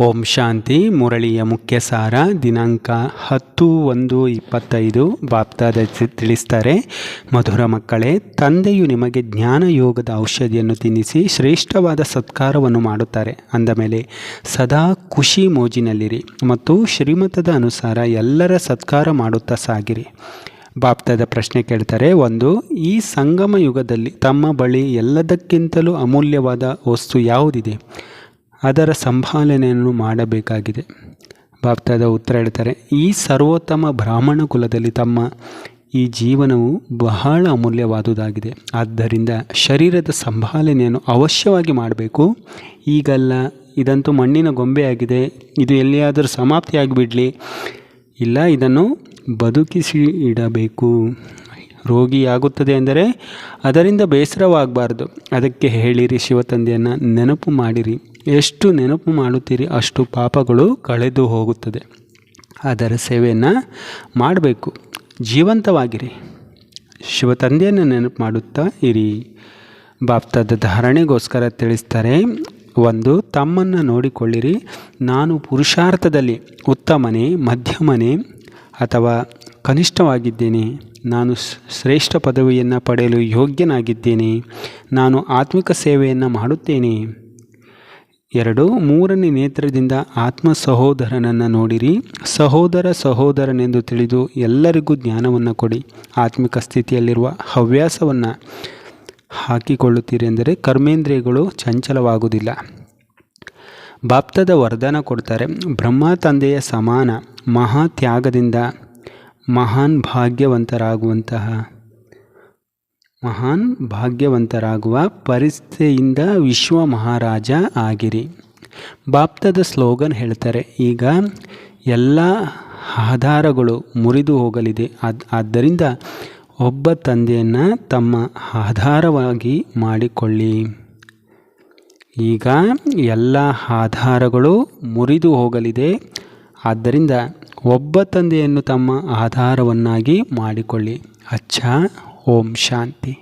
ಓಂ ಶಾಂತಿ, ಮುರಳಿಯ ಮುಖ್ಯ ಸಾರ ದಿನಾಂಕ ಹತ್ತು ಒಂದು ಇಪ್ಪತ್ತೈದು. ಬಾಪ್ತಾದ ತಿಳಿಸ್ತಾರೆ, ಮಧುರ ಮಕ್ಕಳೇ, ತಂದೆಯು ನಿಮಗೆ ಜ್ಞಾನ ಯೋಗದ ಔಷಧಿಯನ್ನು ತಿನ್ನಿಸಿ ಶ್ರೇಷ್ಠವಾದ ಸತ್ಕಾರವನ್ನು ಮಾಡುತ್ತಾರೆ. ಅಂದ ಮೇಲೆ, ಸದಾ ಖುಷಿ ಮೋಜಿನಲ್ಲಿರಿ ಮತ್ತು ಶ್ರೀಮತದ ಅನುಸಾರ ಎಲ್ಲರ ಸತ್ಕಾರ ಮಾಡುತ್ತಾ ಸಾಗಿರಿ. ಬಾಪ್ತಾದ ಪ್ರಶ್ನೆ ಕೇಳ್ತಾರೆ, ಒಂದು, ಈ ಸಂಗಮ ಯುಗದಲ್ಲಿ ತಮ್ಮ ಬಳಿ ಎಲ್ಲದಕ್ಕಿಂತಲೂ ಅಮೂಲ್ಯವಾದ ವಸ್ತು ಯಾವುದಿದೆ? ಅದರ ಸಂಭಾಲನೆಯನ್ನು ಮಾಡಬೇಕಾಗಿದೆ. ಭಕ್ತದ ಉತ್ತರ ಹೇಳ್ತಾರೆ, ಈ ಸರ್ವೋತ್ತಮ ಬ್ರಾಹ್ಮಣ ಕುಲದಲ್ಲಿ ತಮ್ಮ ಈ ಜೀವನವು ಬಹಳ ಅಮೂಲ್ಯವಾದುದಾಗಿದೆ. ಆದ್ದರಿಂದ ಶರೀರದ ಸಂಭಾಲನೆಯನ್ನು ಅವಶ್ಯವಾಗಿ ಮಾಡಬೇಕು. ಈಗಲ್ಲ, ಇದಂತೂ ಮಣ್ಣಿನ ಗೊಂಬೆಯಾಗಿದೆ. ಇದು ಎಲ್ಲಿಯಾದರೂ ಸಮಾಪ್ತಿಯಾಗಿಬಿಡಲಿ. ಇಲ್ಲ, ಇದನ್ನು ಬದುಕಿಸಿ ಇಡಬೇಕು ರೋಗಿಯಾಗುತ್ತದೆ ಅಂದರೆ ಅದರಿಂದ ಬೇಸರವಾಗಬಾರ್ದು. ಅದಕ್ಕೆ ಹೇಳಿರಿ ಶಿವತಂದೆಯನ್ನು, ನೆನಪು ಮಾಡಿರಿ. ಎಷ್ಟು ನೆನಪು ಮಾಡುತ್ತೀರಿ ಅಷ್ಟು ಪಾಪಗಳು ಕಳೆದು ಹೋಗುತ್ತದೆ. ಅದರ ಸೇವೆಯನ್ನು ಮಾಡಬೇಕು. ಜೀವಂತವಾಗಿರಿ. ಶಿವತಂದೆಯನ್ನು ನೆನಪು ಮಾಡುತ್ತಾ ಇರಿ. ಬಾಪ್ತದ ಧಾರಣೆಗೋಸ್ಕರ ತಿಳಿಸ್ತಾರೆ, ಒಂದು ತಮ್ಮನ್ನು ನೋಡಿಕೊಳ್ಳಿರಿ. ನಾನು ಪುರುಷಾರ್ಥದಲ್ಲಿ ಉತ್ತಮನೇ, ಮಧ್ಯಮನೇ ಅಥವಾ ಕನಿಷ್ಠವಾಗಿದ್ದೇನೆ. ನಾನು ಶ್ರೇಷ್ಠ ಪದವಿಯನ್ನು ಪಡೆಯಲು ಯೋಗ್ಯನಾಗಿದ್ದೇನೆ. ನಾನು ಆತ್ಮಿಕ ಸೇವೆಯನ್ನು ಮಾಡುತ್ತೇನೆ. ಎರಡು, ಮೂರನೇ ನೇತ್ರದಿಂದ ಆತ್ಮ ಸಹೋದರನನ್ನು ನೋಡಿರಿ. ಸಹೋದರ ಸಹೋದರನೆಂದು ತಿಳಿದು ಎಲ್ಲರಿಗೂ ಜ್ಞಾನವನ್ನು ಕೊಡಿ. ಆತ್ಮಿಕ ಸ್ಥಿತಿಯಲ್ಲಿರುವ ಹವ್ಯಾಸವನ್ನು ಹಾಕಿಕೊಳ್ಳುತ್ತೀರಿ ಎಂದರೆ ಕರ್ಮೇಂದ್ರಿಯಗಳು ಚಂಚಲವಾಗುವುದಿಲ್ಲ. ಬಾಪ್ತದ ವರದಾನ ಕೊಡ್ತಾರೆ, ಬ್ರಹ್ಮ ತಂದೆಯ ಸಮಾನ ಮಹಾ ತ್ಯಾಗದಿಂದ ಮಹಾನ್ ಭಾಗ್ಯವಂತರಾಗುವಂತಹ ಮಹಾನ್ ಭಾಗ್ಯವಂತರಾಗುವ ಪರಿಸ್ಥಿತಿಯಿಂದ ವಿಶ್ವ ಮಹಾರಾಜ ಆಗಿರಿ. ಬಾಪ್ತದ ಸ್ಲೋಗನ್ ಹೇಳ್ತಾರೆ, ಈಗ ಎಲ್ಲ ಆಧಾರಗಳು ಮುರಿದು ಹೋಗಲಿದೆ. ಆದ್, ಆದ್ದರಿಂದ ಒಬ್ಬ ತಂದೆಯನ್ನು ತಮ್ಮ ಆಧಾರವಾಗಿ ಮಾಡಿಕೊಳ್ಳಿ. ಈಗ ಎಲ್ಲ ಆಧಾರಗಳು ಮುರಿದು ಹೋಗಲಿದೆ. ಆದ್ದರಿಂದ ಒಬ್ಬ ತಂದೆಯನ್ನು ತಮ್ಮ ಆಧಾರವನ್ನಾಗಿ ಮಾಡಿಕೊಳ್ಳಿ. ಅಚ್ಚ ಓಂ ಶಾಂತಿ